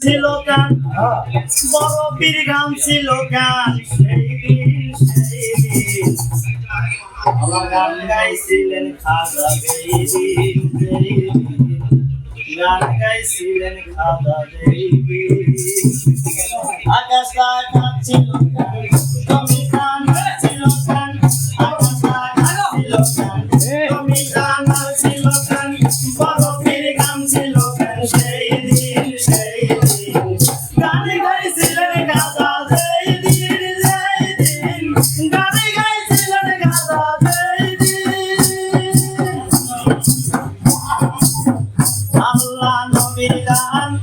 ছিল গান বড় পীর গান ছিল গান গান গাইছিলেন খাজা বেদিন আকাশ Um,